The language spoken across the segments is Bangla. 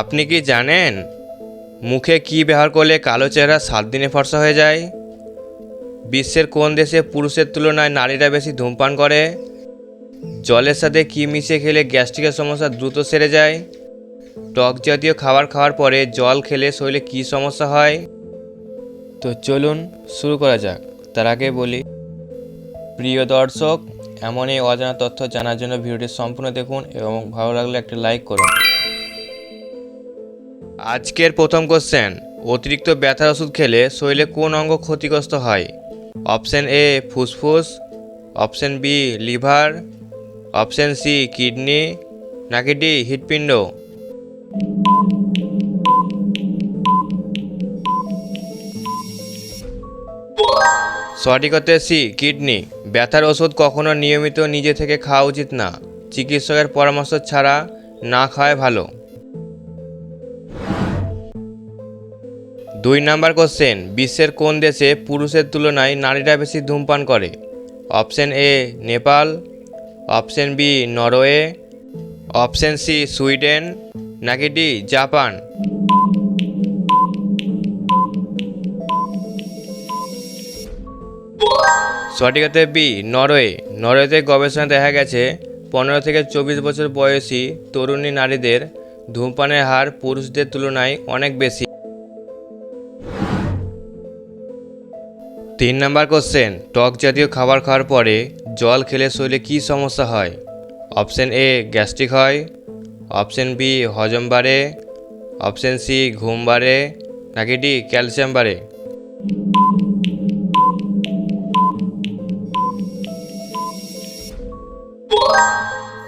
আপনি কি জানেন মুখে কি ব্যবহার করলে কালো চেহারা সাত দিনে ফর্সা হয়ে যায়? বিশ্বের কোন দেশে পুরুষের তুলনায় নারীরা বেশি ধূমপান করে? জলের সাথে কি মিশিয়ে খেলে গ্যাস্ট্রিকের সমস্যা দ্রুত সেরে যায়? টক জাতীয় খাবার খাওয়ার পরে জল খেলে শরীরে কী সমস্যা হয়? তো চলুন শুরু করা যাক। তার আগে বলি, প্রিয় দর্শক এমন এই অজানা তথ্য জানার জন্য ভিডিওটি সম্পূর্ণ দেখুন এবং ভালো লাগলে একটা লাইক করুন। আজকের প্রথম কোশ্চেন অতিরিক্ত ব্যথার ওষুধ খেলে শরীরে কোন অঙ্গ ক্ষতিগ্রস্ত হয়? অপশন এ ফুসফুস option B liver option C kidney, নাকি ডি হৃৎপিণ্ড? সঠিক হতে সি কিডনি। ব্যথার ওষুধ কখনো নিয়মিত নিজে থেকে খাওয়া উচিত না। চিকিৎসকের পরামর্শ ছাড়া না খাওয়াই ভালো। দুই নাম্বার কোশ্চেন, বিশ্বের কোন দেশে পুরুষের তুলনায় নারীরা বেশি ধূমপান করে? Option A, Nepal, option B, Norway, option C, Sweden, নাকি ডি, জাপান? সঠিক হতে বি, নরওয়ে। নরওয়েতে গবেষণা দেখা গেছে, পনেরো থেকে চব্বিশ বছর বয়সী তরুণী নারীদের ধূমপানের হার পুরুষদের তুলনায় অনেক বেশি। তিন নাম্বার কোশ্চেন টক জাতীয় খাবার খাওয়ার পরে জল খেলে শরীরে কী সমস্যা হয়? অপশন এ গ্যাস্ট্রিক হয়। অপশন বি হজম বাড়ে। অপশন সি ঘুম বাড়ে। নাকি ডি ক্যালসিয়াম বাড়ে?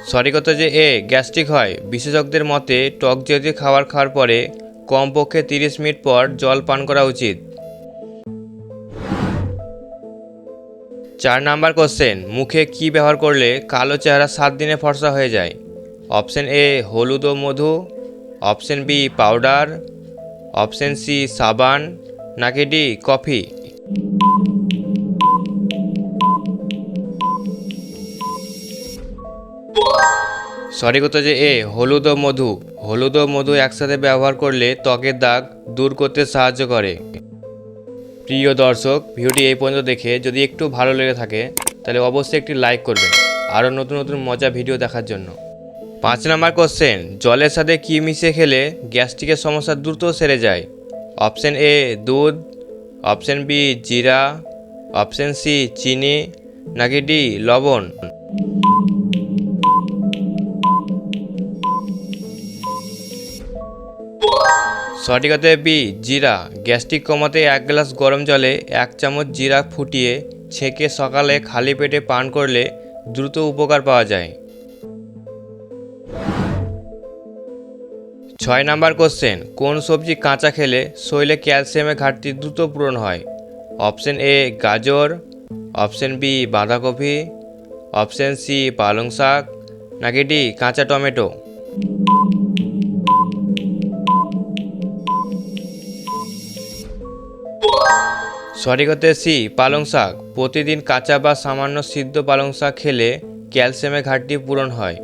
সঠিক হতো যে এ গ্যাস্ট্রিক হয়। বিশেষজ্ঞদের মতে, টক জাতীয় খাবার খাওয়ার পরে কমপক্ষে তিরিশ মিনিট পর জল পান করা উচিত। চার নাম্বার কোশ্চেন মুখে কি ব্যবহার করলে কালো চেহারা সাত দিনে ফর্সা হয়ে যায়? অপশন এ হলুদ ও মধু। Option B powder option C সাবান। নাকি ডি কফি? সঠিক উত্তর যে এ হলুদ ও মধু। হলুদ ও মধু একসাথে ব্যবহার করলে ত্বকের দাগ দূর করতে সাহায্য করে। প্রিয় দর্শক, ভিডিওটি এই পর্যন্ত দেখে যদি একটু ভালো লেগে থাকে, তাহলে অবশ্যই একটি লাইক করবেন, আরও নতুন নতুন মজা ভিডিও দেখার জন্য। পাঁচ নাম্বার কোশ্চেন, জলের সাথে কী মিশিয়ে খেলে গ্যাস্ট্রিকের সমস্যা দ্রুত সেরে যায়? অপশান এ দুধ, অপশান বি জিরা, অপশন সি চিনি, নাকি ডি লবণ? সঠিক হতে বি জিরা। গ্যাস্ট্রিক কমাতে এক গ্লাস গরম জলে এক চামচ জিরা ফুটিয়ে ছেঁকে সকালে খালি পেটে পান করলে দ্রুত উপকার পাওয়া যায়। ছয় নাম্বার কোশ্চেন, কোন সবজি কাঁচা খেলে শরীরে ক্যালসিয়ামের ঘাটতি দ্রুত পূরণ হয়? অপশন এ, গাজর। অপশন বি, বাঁধাকপি। অপশন সি, পালং শাক। নাকি ডি, কাঁচা টমেটো? হতে সি, পালং শাক। প্রতিদিন কাঁচা বা সামান্য সিদ্ধ পালং শাক খেলে ক্যালসিয়ামের ঘাটতি পূরণ হয়।